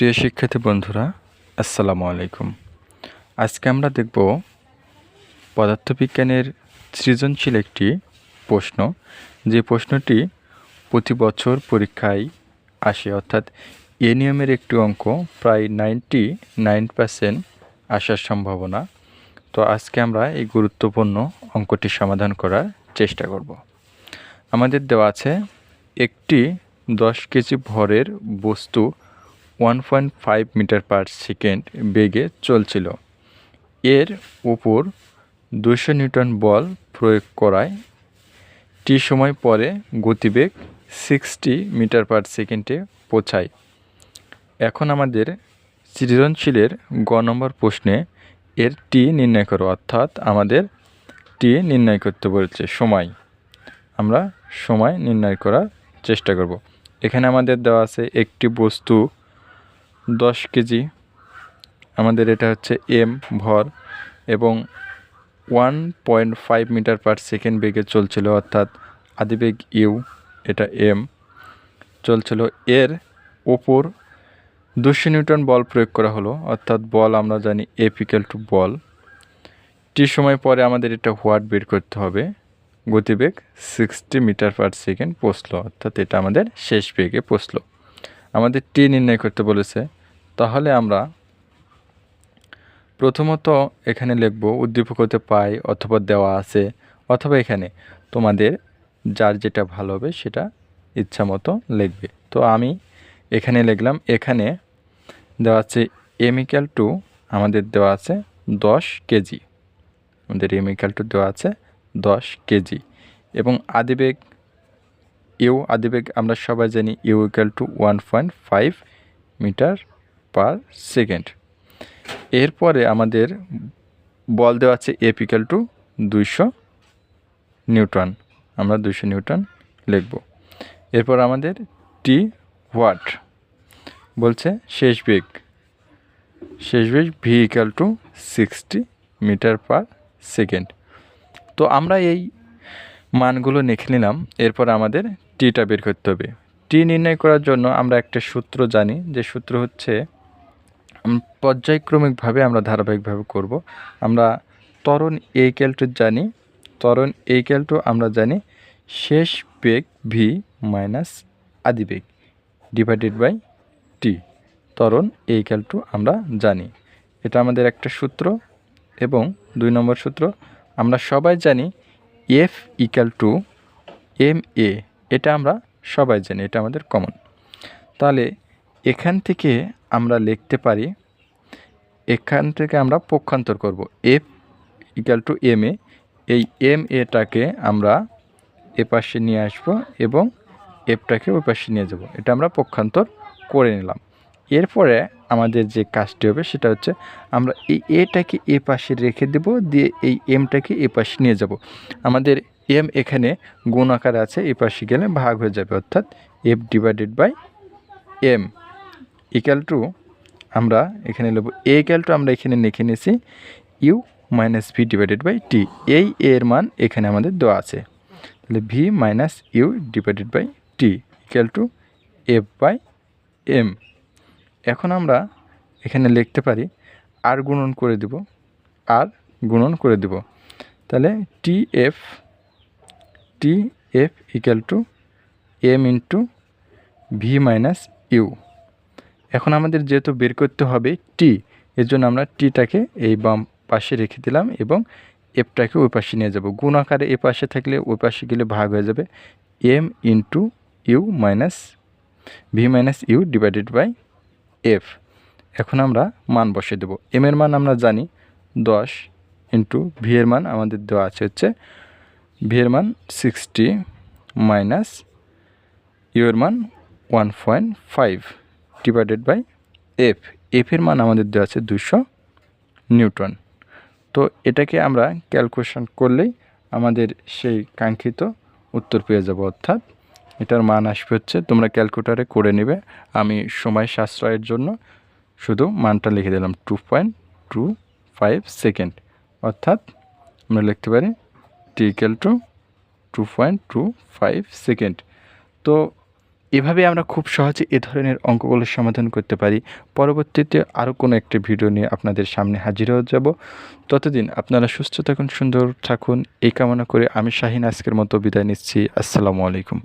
প্রিয় শিক্ষার্থী বন্ধুরা, আসসালামু আলাইকুম। আজকে আমরা দেখব পদার্থবিজ্ঞানের সৃজনশীল একটি প্রশ্ন। যে প্রশ্নটি প্রতি বছর পরীক্ষায় আসে, অর্থাৎ এ নিয়মের একটি অঙ্ক প্রায় নাইনটি নাইন পার্সেন্ট আসার সম্ভাবনা। তো আজকে আমরা এই গুরুত্বপূর্ণ অঙ্কটি সমাধান করার চেষ্টা করব। আমাদের দেওয়া আছে একটি দশ কেজি ভরের বস্তু one point five metre per second বেগে চলছিল। এর উপর দুশো নিউটন বল প্রয়োগ করায় টি সময় পরে গতিবেগ সিক্সটি মিটার পার সেকেন্ডে পৌঁছায়। এখন আমাদের সৃজনশীলের গ নম্বর প্রশ্নে এর টি নির্ণয় করো, অর্থাৎ আমাদের টি নির্ণয় করতে বলছে সময়। আমরা সময় নির্ণয় করার চেষ্টা করব। এখানে আমাদের দেওয়া আছে একটি বস্তু দশ কেজি। আমাদের এটা হচ্ছে এম ভর এবং one point five metre per second বেগে চলছিল, অর্থাৎ আদিবেগ ইউ, এটা এম, চলছিল। এর ওপর দুশো নিউটন বল প্রয়োগ করা হলো, অর্থাৎ বল আমরা জানি এপিক্যাল টু বল। টি সময় পরে আমাদের এটা হোয়াট বের করতে হবে, গতিবেগ সিক্সটি মিটার পার সেকেন্ড পৌঁছলো অর্থাৎ এটা আমাদের শেষ বেগে পৌঁছলো আমাদের টি নির্ণয় করতে বলেছে তাহলে আমরা প্রথমত এখানে লিখব উদ্দীপক হতে পাই অথবা দেওয়া আছে অথবা এখানে। তোমাদের যার যেটা ভালো হবে সেটা ইচ্ছা মতো লিখবে। তো আমি এখানে লিখলাম, এখানে দেওয়া আছে এমিক্যাল টু আমাদের দেওয়া আছে দশ কেজি। আমাদের এমিক্যাল টু দেওয়া আছে দশ কেজি। এবং আদিবেগ ইউ আদিবেগ আমরা সবাই জানি U equal to one point five metre per second এরপরে আমাদের বল দেওয়া আছে এপিক্যাল টু দুইশো নিউটন। আমরা দুইশো নিউটন লিখব। এরপর আমাদের টি হোয়াট বলছে শেষ বেগ। শেষ বেগ V equal to sixty metre per second তো আমরা এই মানগুলো লিখে নিলাম। এরপর আমাদের টিটা বের করতে হবে। টি নির্ণয় করার জন্য আমরা একটা সূত্র জানি। যে সূত্র হচ্ছে পর্যায়ক্রমিকভাবে আমরা ধারাবাহিকভাবে করব। আমরা ত্বরণ এই ক্যালটু জানি। ত্বরণ এই ক্যালটু আমরা জানি শেষ বেগ ভি মাইনাস আদি বেগ ডিভাইডেড বাই টি ত্বরণ এই ক্যালটু আমরা জানি। এটা আমাদের একটা সূত্র এবং দুই নম্বর সূত্র। আমরা সবাই জানি F equal to M A এটা আমরা সবাই জানি, এটা আমাদের কমন তাহলে এখান থেকে আমরা লিখতে পারি, এখান থেকে আমরা পক্ষান্তর করব। F equal to M A এই এম এটাকে আমরা এ পাশে নিয়ে আসব এবং এফটাকে ওই পাশে নিয়ে যাব। এটা আমরা পক্ষান্তর করে নিলাম। এরপরে আমাদের যে কাজটি হবে সেটা হচ্ছে আমরা এই এটাকে এ পাশে রেখে দেব, দিয়ে এই এমটাকে এ পাশে নিয়ে যাব। আমাদের এম এখানে গুণ আকার আছে, এ পাশে গেলে ভাগ হয়ে যাবে, অর্থাৎ F divided by M equal to আমরা এখানে নেব এ ইকাল টু আমরা এখানে লিখে নিয়েছি U minus V divided by T এই এর মান এখানে আমাদের দেওয়া আছে। তাহলে V minus U divided by T equal to F by M এখন আমরা এখানে লিখতে পারি আর গুণন করে দেব আর গুণন করে দেব। তাহলে T F T F equal to M into V minus U এখন আমাদের যেহেতু বের করতে হবে টি এর জন্য আমরা টিটাকে এই বাম পাশে রেখে দিলাম এবং এফটাকে ওই পাশে নিয়ে যাব। গুণ আকারে এ পাশে থাকলে ওই পাশে গেলে ভাগ হয়ে যাবে M into U minus V minus U divided by F এখন আমরা মান বসে দেব। এম এর মান আমরা জানি দশ ইন্টু ভি এর মান আমাদের দেওয়া আছে হচ্ছে ভি এর মান সিক্সটি মাইনাস ইউ এর মান one point five divided by F এফের মান আমাদের দেওয়া আছে দুশো নিউটন। তো এটাকে আমরা ক্যালকুলেশন করলেই আমাদের সেই কাঙ্ক্ষিত উত্তর পেয়ে যাব। অর্থাৎ এটার মান আসবে হচ্ছে, তোমরা ক্যালকুলেটারে করে নেবে। আমি সময় সাশ্রয়ের জন্য শুধু মানটা লিখে দিলাম two point two five second অর্থাৎ আমরা লিখতে পারি T equal to two point two five second তো এভাবে আমরা খুব সহজে এ ধরনের অঙ্কগুলোর সমাধান করতে পারি। পরবর্তীতে আরও কোনো একটি ভিডিও নিয়ে আপনাদের সামনে হাজির হয়ে যাব। ততদিন আপনারা সুস্থ থাকুন, সুন্দর থাকুন। এই কামনা করে আমি শাহিন আজকের মতো বিদায় নিচ্ছি। আসসালামু আলাইকুম।